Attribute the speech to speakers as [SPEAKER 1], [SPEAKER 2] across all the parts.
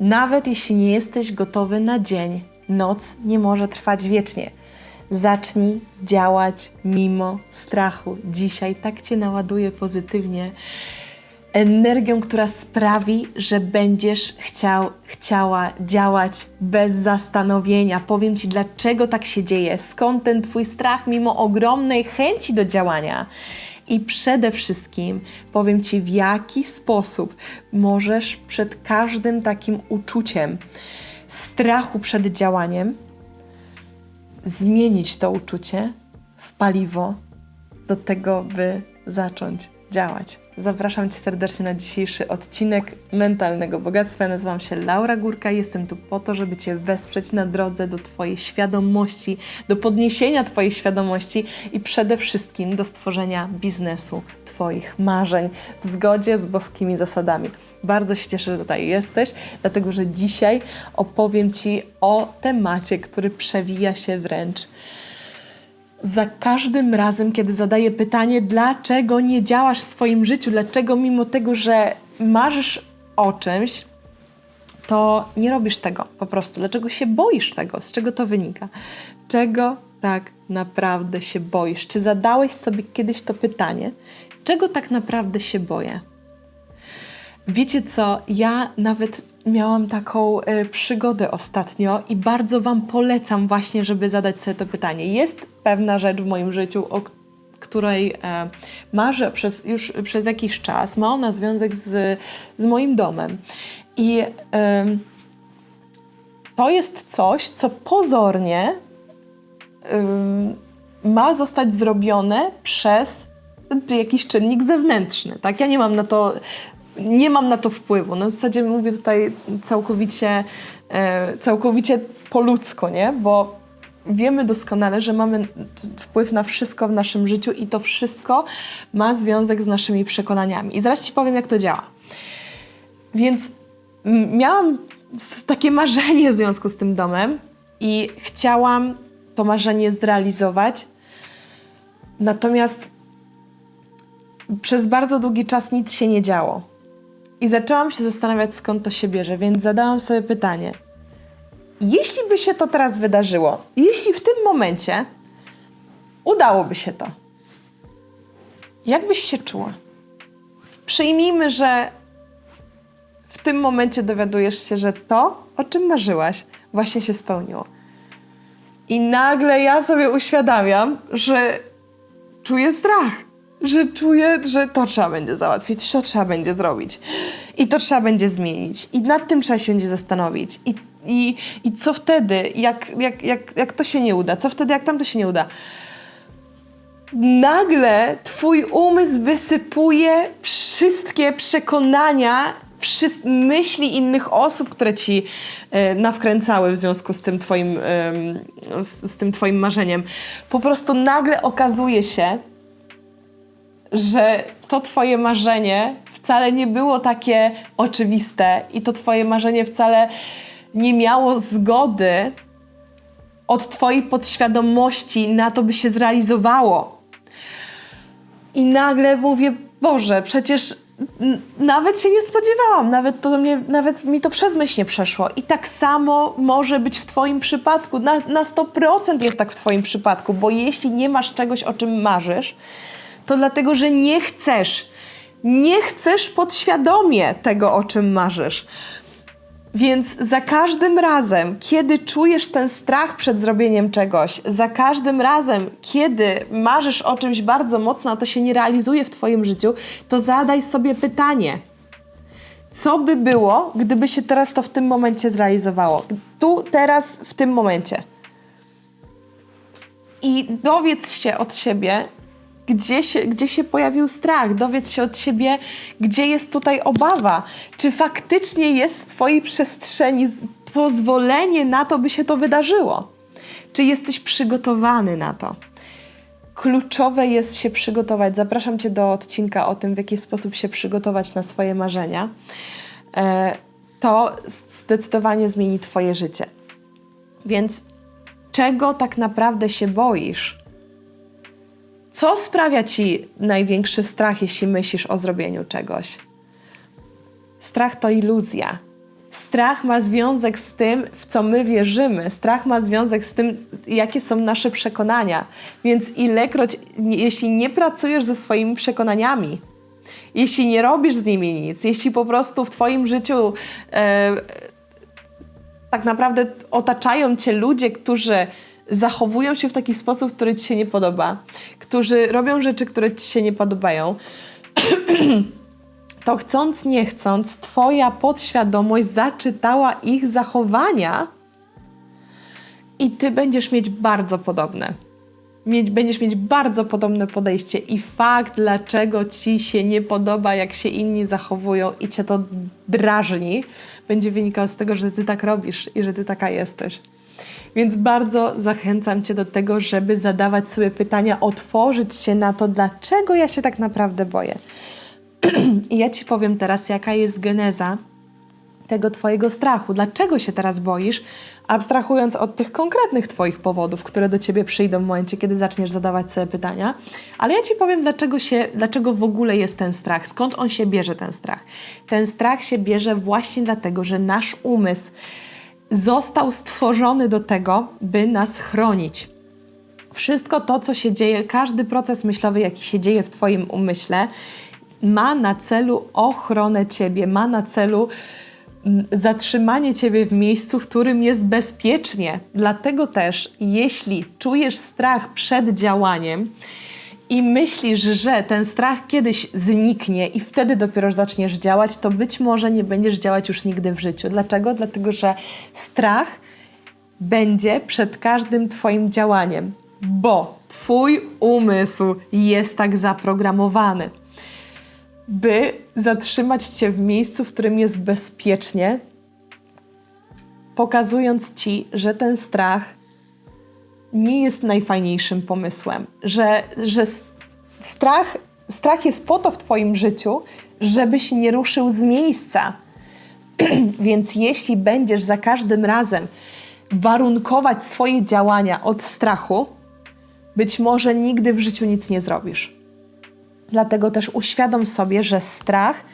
[SPEAKER 1] Nawet jeśli nie jesteś gotowy na dzień, noc nie może trwać wiecznie. Zacznij działać mimo strachu. Dzisiaj tak cię naładuje pozytywnie energią, która sprawi, że będziesz chciał, chciała działać bez zastanowienia. Powiem Ci, dlaczego tak się dzieje, skąd ten Twój strach, mimo ogromnej chęci do działania. I przede wszystkim powiem Ci, w jaki sposób możesz przed każdym takim uczuciem strachu przed działaniem zmienić to uczucie w paliwo do tego, by zacząć działać. Zapraszam Cię serdecznie na dzisiejszy odcinek Mentalnego Bogactwa. Nazywam się Laura Górka i jestem tu po to, żeby Cię wesprzeć na drodze do Twojej świadomości, do podniesienia Twojej świadomości i przede wszystkim do stworzenia biznesu Twoich marzeń w zgodzie z boskimi zasadami. Bardzo się cieszę, że tutaj jesteś, dlatego że dzisiaj opowiem Ci o temacie, który przewija się wręcz za każdym razem, kiedy zadaję pytanie, dlaczego nie działasz w swoim życiu, dlaczego mimo tego, że marzysz o czymś, to nie robisz tego po prostu. Dlaczego się boisz tego? Z czego to wynika? Czego tak naprawdę się boisz? Czy zadałeś sobie kiedyś to pytanie? Czego tak naprawdę się boję? Wiecie co, ja nawet miałam taką e, przygodę ostatnio i bardzo Wam polecam właśnie, żeby zadać sobie to pytanie. Jest pewna rzecz w moim życiu, o której e, marzę przez, już przez jakiś czas. Ma ona związek z, z moim domem. I em, to jest coś, co pozornie ym, ma zostać zrobione przez jakiś czynnik zewnętrzny. Tak? Ja nie mam na to, nie mam na to wpływu. Na zasadzie mówię tutaj całkowicie, e, całkowicie po nie? bo wiemy doskonale, że mamy wpływ na wszystko w naszym życiu i to wszystko ma związek z naszymi przekonaniami. I zaraz Ci powiem, jak to działa. Więc miałam takie marzenie w związku z tym domem i chciałam to marzenie zrealizować. Natomiast przez bardzo długi czas nic się nie działo. I zaczęłam się zastanawiać, skąd to się bierze, więc zadałam sobie pytanie: jeśli by się to teraz wydarzyło, jeśli w tym momencie udałoby się to, jak byś się czuła? Przyjmijmy, że w tym momencie dowiadujesz się, że to, o czym marzyłaś, właśnie się spełniło. I nagle ja sobie uświadamiam, że czuję strach, że czuję, że to trzeba będzie załatwić, to trzeba będzie zrobić i to trzeba będzie zmienić i nad tym trzeba się będzie zastanowić i, i, i co wtedy, jak, jak, jak, jak to się nie uda, co wtedy, jak tam to się nie uda. Nagle twój umysł wysypuje wszystkie przekonania, wszys- myśli innych osób, które ci e, nawkręcały w związku z tym, twoim, z, z tym twoim marzeniem. Po prostu nagle okazuje się, że to twoje marzenie wcale nie było takie oczywiste i to twoje marzenie wcale nie miało zgody od twojej podświadomości na to, by się zrealizowało. I nagle mówię, Boże, przecież nawet się nie spodziewałam, nawet, to mnie, nawet mi to przez myśl nie przeszło. I tak samo może być w Twoim przypadku. Na, na 100% jest tak w Twoim przypadku, bo jeśli nie masz czegoś, o czym marzysz, to dlatego, że nie chcesz. Nie chcesz podświadomie tego, o czym marzysz. Więc za każdym razem, kiedy czujesz ten strach przed zrobieniem czegoś, za każdym razem, kiedy marzysz o czymś bardzo mocno, a to się nie realizuje w Twoim życiu, to zadaj sobie pytanie: co by było, gdyby się teraz to w tym momencie zrealizowało? Tu, teraz, w tym momencie. I dowiedz się od siebie, gdzie się, gdzie się pojawił strach, dowiedz się od siebie, gdzie jest tutaj obawa. Czy faktycznie jest w Twojej przestrzeni pozwolenie na to, by się to wydarzyło? Czy jesteś przygotowany na to? Kluczowe jest się przygotować. Zapraszam Cię do odcinka o tym, w jaki sposób się przygotować na swoje marzenia. E, To zdecydowanie zmieni Twoje życie. Więc czego tak naprawdę się boisz? Co sprawia ci największy strach, jeśli myślisz o zrobieniu czegoś? Strach to iluzja. Strach ma związek z tym, w co my wierzymy. Strach ma związek z tym, jakie są nasze przekonania. Więc ilekroć, jeśli nie pracujesz ze swoimi przekonaniami, jeśli nie robisz z nimi nic, jeśli po prostu w Twoim życiu e, tak naprawdę otaczają Cię ludzie, którzy zachowują się w taki sposób, który Ci się nie podoba, którzy robią rzeczy, które Ci się nie podobają, to chcąc, nie chcąc, Twoja podświadomość zaczytała ich zachowania i Ty będziesz mieć bardzo podobne. Mieć, będziesz mieć bardzo podobne podejście i fakt, dlaczego Ci się nie podoba, jak się inni zachowują i Cię to drażni, będzie wynikał z tego, że Ty tak robisz i że Ty taka jesteś. Więc bardzo zachęcam Cię do tego, żeby zadawać sobie pytania, otworzyć się na to, dlaczego ja się tak naprawdę boję. I ja Ci powiem teraz, jaka jest geneza tego Twojego strachu. Dlaczego się teraz boisz, abstrahując od tych konkretnych Twoich powodów, które do Ciebie przyjdą w momencie, kiedy zaczniesz zadawać sobie pytania. Ale ja Ci powiem, dlaczego, się, dlaczego w ogóle jest ten strach, skąd on się bierze, ten strach. Ten strach się bierze właśnie dlatego, że nasz umysł został stworzony do tego, by nas chronić. Wszystko to, co się dzieje, każdy proces myślowy, jaki się dzieje w Twoim umyśle, ma na celu ochronę Ciebie, ma na celu mm, zatrzymanie Ciebie w miejscu, w którym jest bezpiecznie. Dlatego też, jeśli czujesz strach przed działaniem i myślisz, że ten strach kiedyś zniknie i wtedy dopiero zaczniesz działać, to być może nie będziesz działać już nigdy w życiu. Dlaczego? Dlatego, że strach będzie przed każdym Twoim działaniem, bo Twój umysł jest tak zaprogramowany by zatrzymać Cię w miejscu, w którym jest bezpiecznie, pokazując Ci, że ten strach nie jest najfajniejszym pomysłem, że, że strach, strach jest po to w Twoim życiu, żebyś nie ruszył z miejsca. Więc jeśli będziesz za każdym razem warunkować swoje działania od strachu, być może nigdy w życiu nic nie zrobisz. Dlatego też uświadom sobie, że strach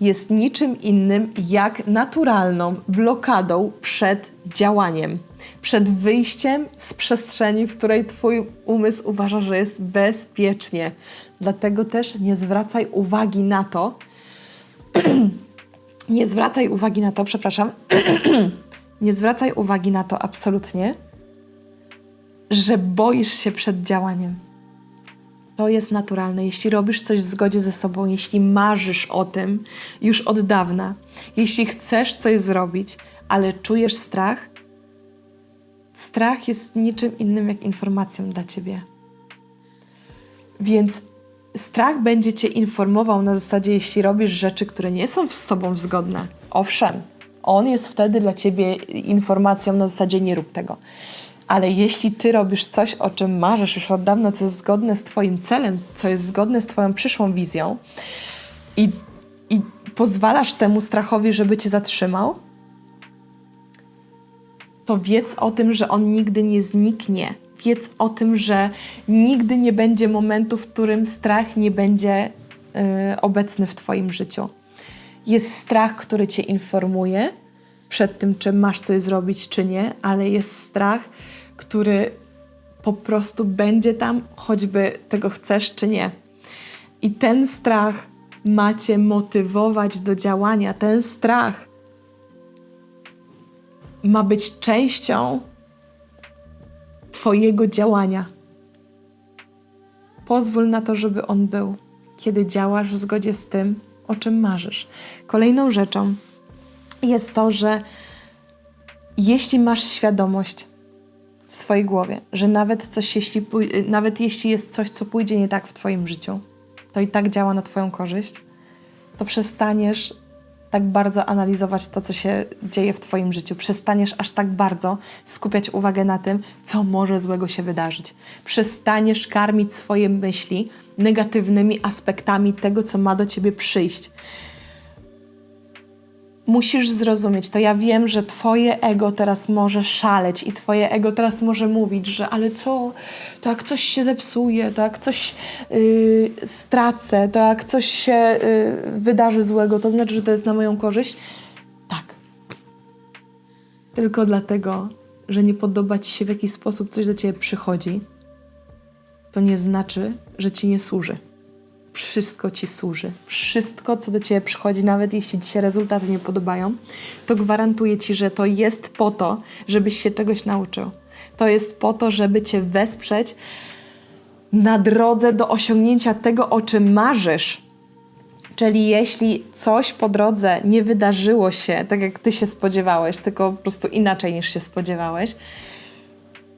[SPEAKER 1] jest niczym innym jak naturalną blokadą przed działaniem, przed wyjściem z przestrzeni, w której Twój umysł uważa, że jest bezpiecznie. Dlatego też nie zwracaj uwagi na to, nie zwracaj uwagi na to, przepraszam, nie zwracaj uwagi na to absolutnie, że boisz się przed działaniem. To jest naturalne. Jeśli robisz coś w zgodzie ze sobą, jeśli marzysz o tym już od dawna, jeśli chcesz coś zrobić, ale czujesz strach, strach jest niczym innym jak informacją dla ciebie. Więc strach będzie cię informował na zasadzie, jeśli robisz rzeczy, które nie są z sobą zgodne. Owszem, on jest wtedy dla ciebie informacją na zasadzie nie rób tego. Ale jeśli ty robisz coś, o czym marzysz już od dawna, co jest zgodne z twoim celem, co jest zgodne z twoją przyszłą wizją i, i pozwalasz temu strachowi, żeby cię zatrzymał, to wiedz o tym, że on nigdy nie zniknie. Wiedz o tym, że nigdy nie będzie momentu, w którym strach nie będzie y, obecny w Twoim życiu. Jest strach, który Cię informuje przed tym, czy masz coś zrobić, czy nie, ale jest strach, który po prostu będzie tam, choćby tego chcesz, czy nie. I ten strach ma Cię motywować do działania. Ten strach ma być częścią Twojego działania. Pozwól na to, żeby on był, kiedy działasz w zgodzie z tym, o czym marzysz. Kolejną rzeczą jest to, że jeśli masz świadomość w swojej głowie, że nawet, coś, jeśli, nawet jeśli jest coś, co pójdzie nie tak w Twoim życiu, to i tak działa na Twoją korzyść, to przestaniesz tak bardzo analizować to, co się dzieje w Twoim życiu. Przestaniesz aż tak bardzo skupiać uwagę na tym, co może złego się wydarzyć. Przestaniesz karmić swoje myśli negatywnymi aspektami tego, co ma do Ciebie przyjść. Musisz zrozumieć to. Ja wiem, że Twoje ego teraz może szaleć i Twoje ego teraz może mówić, że ale co, to jak coś się zepsuje, to jak coś yy, stracę, to jak coś się yy, wydarzy złego, to znaczy, że to jest na moją korzyść. Tak, tylko dlatego, że nie podoba ci się w jakiś sposób coś do ciebie przychodzi, to nie znaczy, że ci nie służy. Wszystko ci służy. Wszystko, co do ciebie przychodzi, nawet jeśli ci się rezultaty nie podobają, to gwarantuję ci, że to jest po to, żebyś się czegoś nauczył. To jest po to, żeby cię wesprzeć na drodze do osiągnięcia tego, o czym marzysz. Czyli jeśli coś po drodze nie wydarzyło się tak, jak ty się spodziewałeś, tylko po prostu inaczej niż się spodziewałeś,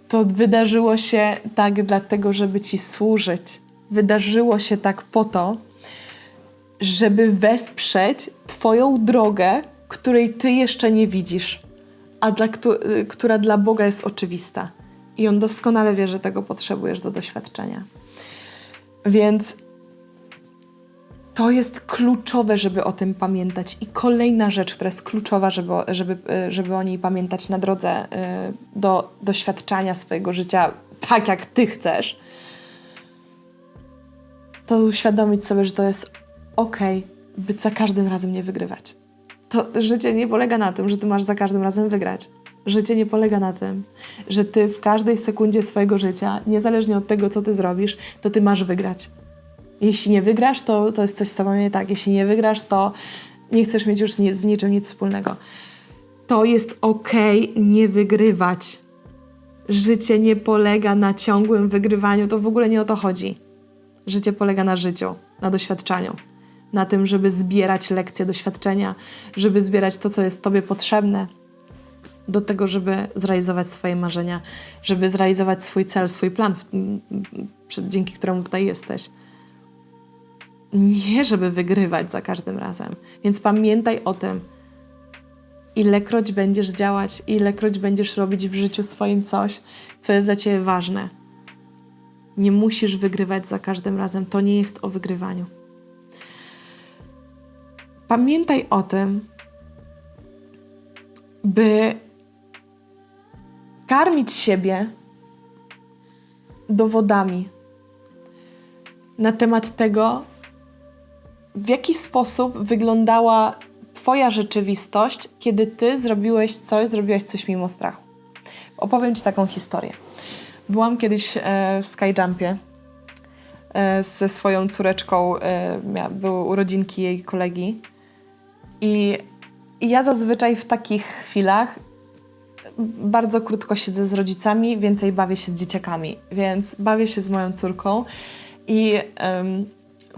[SPEAKER 1] to wydarzyło się tak dlatego, żeby ci służyć. Wydarzyło się tak po to, żeby wesprzeć Twoją drogę, której Ty jeszcze nie widzisz, a dla, y, która dla Boga jest oczywista. I On doskonale wie, że tego potrzebujesz do doświadczenia. Więc to jest kluczowe, żeby o tym pamiętać. I kolejna rzecz, która jest kluczowa, żeby, żeby, y, żeby o niej pamiętać na drodze y, do doświadczania swojego życia tak, jak Ty chcesz, to uświadomić sobie, że to jest okej, by za każdym razem nie wygrywać. To życie nie polega na tym, że ty masz za każdym razem wygrać. Życie nie polega na tym, że ty w każdej sekundzie swojego życia, niezależnie od tego, co ty zrobisz, to ty masz wygrać. Jeśli nie wygrasz, to, to jest coś z tobą nie tak. Jeśli nie wygrasz, to nie chcesz mieć już z, ni- z niczym nic wspólnego. To jest okej nie wygrywać. Życie nie polega na ciągłym wygrywaniu, to w ogóle nie o to chodzi. Życie polega na życiu, na doświadczaniu, na tym, żeby zbierać lekcje doświadczenia, żeby zbierać to, co jest Tobie potrzebne do tego, żeby zrealizować swoje marzenia, żeby zrealizować swój cel, swój plan, dzięki któremu tutaj jesteś. Nie, żeby wygrywać za każdym razem. Więc pamiętaj o tym, ilekroć będziesz działać, ilekroć będziesz robić w życiu swoim coś, co jest dla Ciebie ważne. Nie musisz wygrywać za każdym razem. To nie jest o wygrywaniu. Pamiętaj o tym, by karmić siebie dowodami na temat tego, w jaki sposób wyglądała Twoja rzeczywistość, kiedy Ty zrobiłeś coś, zrobiłeś coś mimo strachu. Opowiem Ci taką historię. Byłam kiedyś e, w skyjumpie e, ze swoją córeczką. E, były urodzinki jej kolegi. I, I ja zazwyczaj w takich chwilach bardzo krótko siedzę z rodzicami, więcej bawię się z dzieciakami, więc bawię się z moją córką i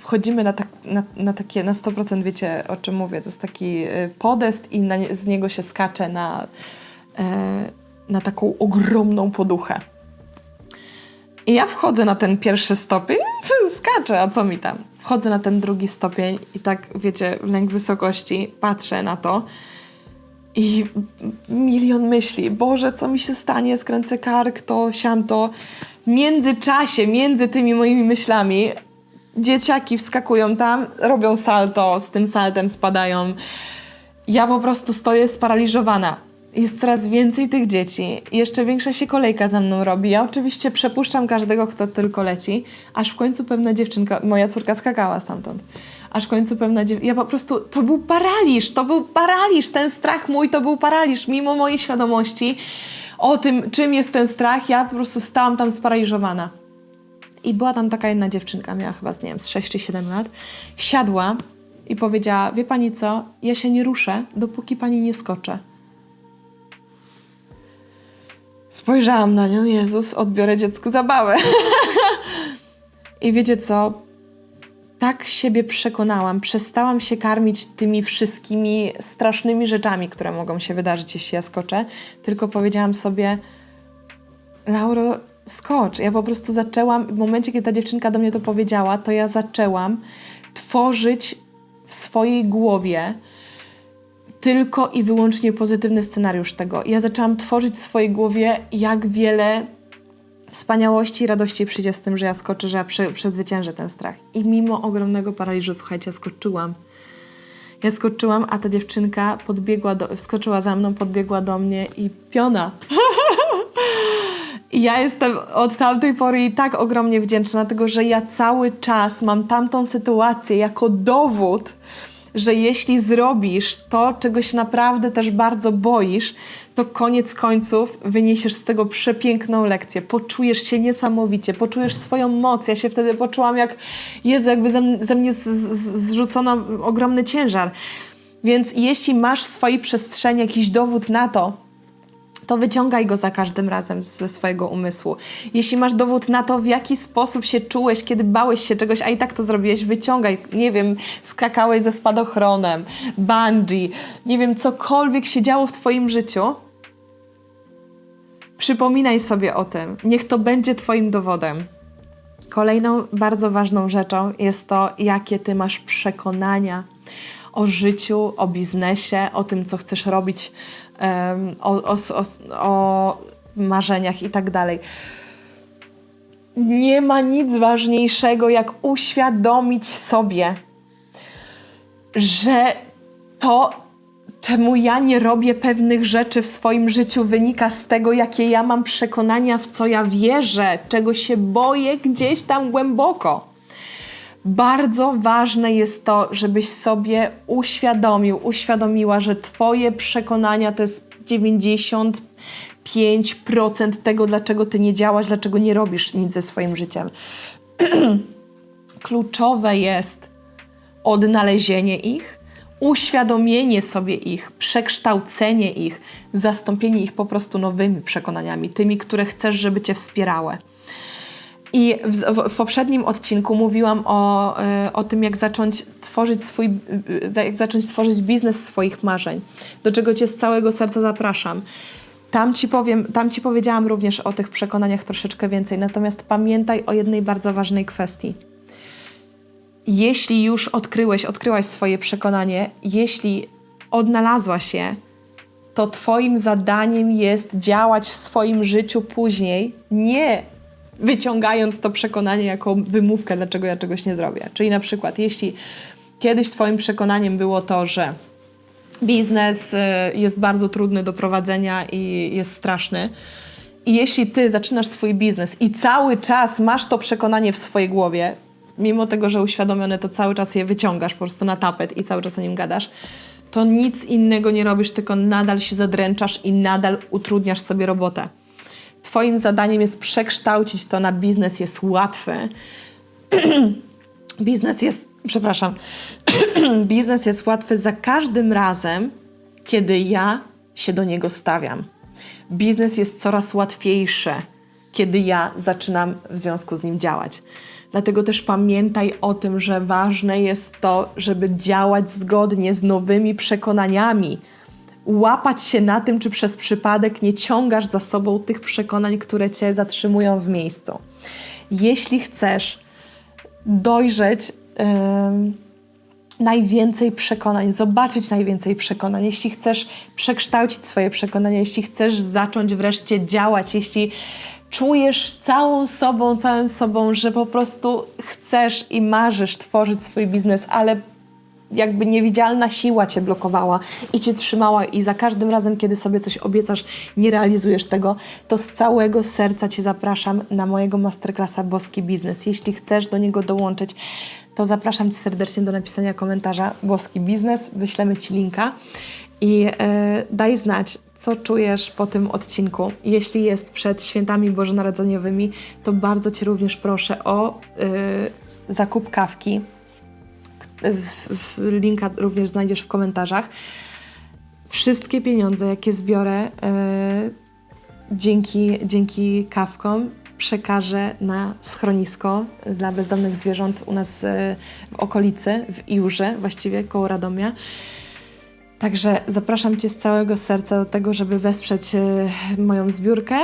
[SPEAKER 1] wchodzimy na, tak, na, na takie, na 100% wiecie o czym mówię, to jest taki podest i na, z niego się skacze na, e, na taką ogromną poduchę. I ja wchodzę na ten pierwszy stopień, skaczę, a co mi tam? Wchodzę na ten drugi stopień i tak, wiecie, lęk wysokości, patrzę na to i milion myśli. Boże, co mi się stanie? Skręcę kark, to, siam to. W międzyczasie, między tymi moimi myślami, dzieciaki wskakują tam, robią salto, z tym saltem spadają. Ja po prostu stoję sparaliżowana. Jest coraz więcej tych dzieci. Jeszcze większa się kolejka za mną robi. Ja oczywiście przepuszczam każdego, kto tylko leci, aż w końcu pewna dziewczynka, moja córka skakała stamtąd. Aż w końcu pewna dziewczynka, ja po prostu, to był paraliż, to był paraliż, ten strach mój to był paraliż, mimo mojej świadomości o tym, czym jest ten strach, ja po prostu stałam tam sparaliżowana. I była tam taka jedna dziewczynka, miała chyba, z, nie wiem, z 6 czy 7 lat. Siadła i powiedziała, wie pani co, ja się nie ruszę, dopóki pani nie skoczę. Spojrzałam na nią, Jezus, odbiorę dziecku zabawę. I wiecie co? Tak siebie przekonałam, przestałam się karmić tymi wszystkimi strasznymi rzeczami, które mogą się wydarzyć, jeśli ja skoczę, tylko powiedziałam sobie, Lauro, skocz. Ja po prostu zaczęłam, w momencie, kiedy ta dziewczynka do mnie to powiedziała, to ja zaczęłam tworzyć w swojej głowie tylko i wyłącznie pozytywny scenariusz tego. Ja zaczęłam tworzyć w swojej głowie, jak wiele wspaniałości i radości przyjdzie z tym, że ja skoczę, że ja prze, przezwyciężę ten strach. I mimo ogromnego paraliżu, słuchajcie, skoczyłam. Ja skoczyłam, a ta dziewczynka podbiegła do, wskoczyła za mną, podbiegła do mnie i piona. I ja jestem od tamtej pory jej tak ogromnie wdzięczna, dlatego że ja cały czas mam tamtą sytuację jako dowód, że jeśli zrobisz to, czego się naprawdę też bardzo boisz, to koniec końców wyniesiesz z tego przepiękną lekcję. Poczujesz się niesamowicie, poczujesz swoją moc. Ja się wtedy poczułam jak, Jezu, jakby ze, ze mnie z, z, zrzucono ogromny ciężar. Więc jeśli masz w swojej przestrzeni jakiś dowód na to, to wyciągaj go za każdym razem ze swojego umysłu. Jeśli masz dowód na to, w jaki sposób się czułeś, kiedy bałeś się czegoś, a i tak to zrobiłeś, wyciągaj. Nie wiem, skakałeś ze spadochronem, bungee, nie wiem, cokolwiek się działo w Twoim życiu. Przypominaj sobie o tym. Niech to będzie Twoim dowodem. Kolejną bardzo ważną rzeczą jest to, jakie ty masz przekonania o życiu, o biznesie, o tym, co chcesz robić, o, o, o, o marzeniach i tak dalej. Nie ma nic ważniejszego, jak uświadomić sobie, że to, czemu ja nie robię pewnych rzeczy w swoim życiu, wynika z tego, jakie ja mam przekonania, w co ja wierzę, czego się boję gdzieś tam głęboko. Bardzo ważne jest to, żebyś sobie uświadomił, uświadomiła, że Twoje przekonania to jest 95% tego, dlaczego Ty nie działasz, dlaczego nie robisz nic ze swoim życiem. Kluczowe jest odnalezienie ich, uświadomienie sobie ich, przekształcenie ich, zastąpienie ich po prostu nowymi przekonaniami, tymi, które chcesz, żeby cię wspierały. I w, w, poprzednim odcinku mówiłam o, y, o tym, jak zacząć tworzyć swój, y, jak zacząć tworzyć biznes swoich marzeń, do czego cię z całego serca zapraszam. Tam ci, powiem, tam ci powiedziałam również o tych przekonaniach troszeczkę więcej, natomiast pamiętaj o jednej bardzo ważnej kwestii. Jeśli już odkryłeś, odkryłaś swoje przekonanie, jeśli odnalazłaś je, to Twoim zadaniem jest działać w swoim życiu później, nie wyciągając to przekonanie jako wymówkę, dlaczego ja czegoś nie zrobię. Czyli na przykład, jeśli kiedyś Twoim przekonaniem było to, że biznes y, jest bardzo trudny do prowadzenia i jest straszny, i jeśli ty zaczynasz swój biznes i cały czas masz to przekonanie w swojej głowie, mimo tego, że uświadomione, to cały czas je wyciągasz po prostu na tapet i cały czas o nim gadasz, to nic innego nie robisz, tylko nadal się zadręczasz i nadal utrudniasz sobie robotę. Twoim zadaniem jest przekształcić to na biznes, jest łatwy. biznes jest, przepraszam, biznes jest łatwy za każdym razem, kiedy ja się do niego stawiam. Biznes jest coraz łatwiejszy, kiedy ja zaczynam w związku z nim działać. Dlatego też pamiętaj o tym, że ważne jest to, żeby działać zgodnie z nowymi przekonaniami. Łapać się na tym, czy przez przypadek nie ciągasz za sobą tych przekonań, które cię zatrzymują w miejscu. Jeśli chcesz dojrzeć em, najwięcej przekonań, zobaczyć najwięcej przekonań, jeśli chcesz przekształcić swoje przekonania, jeśli chcesz zacząć wreszcie działać, jeśli czujesz całą sobą, całym sobą, że po prostu chcesz i marzysz tworzyć swój biznes, ale jakby niewidzialna siła cię blokowała i cię trzymała i za każdym razem, kiedy sobie coś obiecasz, nie realizujesz tego, to z całego serca cię zapraszam na mojego masterclassa Boski Biznes. Jeśli chcesz do niego dołączyć, to zapraszam cię serdecznie do napisania komentarza Boski Biznes, wyślemy ci linka i e, daj znać, co czujesz po tym odcinku. Jeśli jest przed świętami bożonarodzeniowymi, to bardzo cię również proszę o e, zakup kawki w, w linka również znajdziesz w komentarzach. Wszystkie pieniądze, jakie zbiorę e, dzięki, dzięki kawkom, przekażę na schronisko dla bezdomnych zwierząt u nas e, w okolicy, w Iłże, właściwie koło Radomia. Także zapraszam Cię z całego serca do tego, żeby wesprzeć e, moją zbiórkę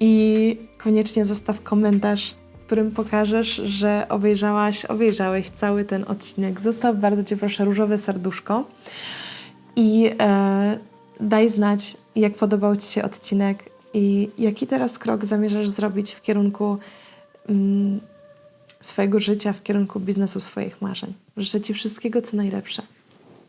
[SPEAKER 1] i koniecznie zostaw komentarz, którym pokażesz, że obejrzałaś, obejrzałeś cały ten odcinek. Zostaw bardzo Cię proszę różowe serduszko i e, daj znać, jak podobał Ci się odcinek i jaki teraz krok zamierzasz zrobić w kierunku mm, swojego życia, w kierunku biznesu swoich marzeń. Życzę Ci wszystkiego, co najlepsze.